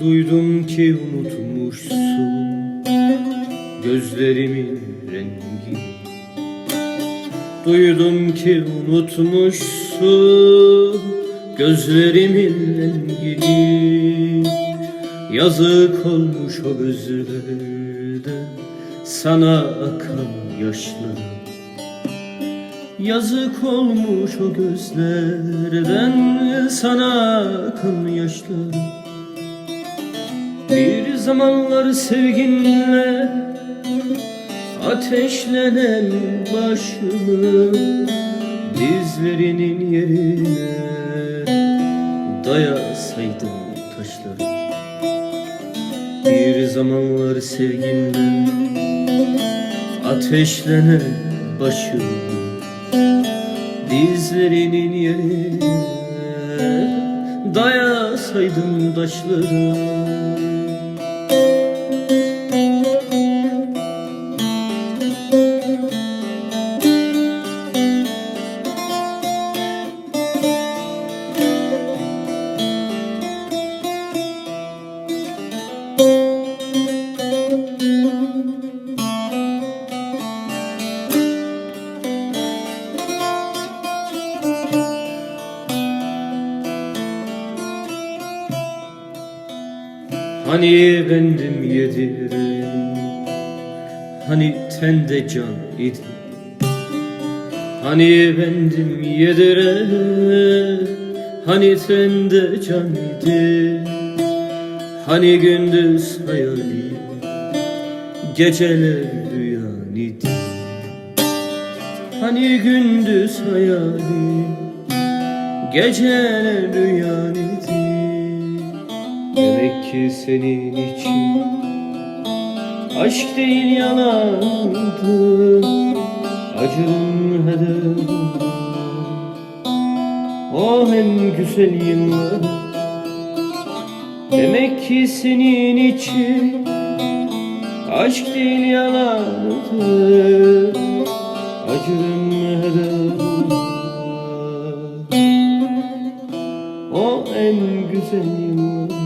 Duydum ki unutmuşsun gözlerimin rengi. Duydum ki unutmuşsun gözlerimin rengini Yazık olmuş o gözlerden sana akan yaşlar. Yazık olmuş o gözlerden sana akan yaşlar Bir zamanlar sevginle ateşlenen başımı Dizlerinin yerine dayasaydım taşları. Bir zamanlar sevginle ateşlenen başımı Dizlerinin yerine dayasaydım taşları Hani bendim yediren Hani tende can idi. Hani bendim yediren Hani tende can idi. Hani gündüz hayali Geceler rüyan idi. Hani gündüz hayali Geceler rüyan idi Demek ki senin için Aşk değil yalandı Acım heder O en güzel yıllar Demek ki senin için Aşk değil yalandı Acım heder O en güzel yıllar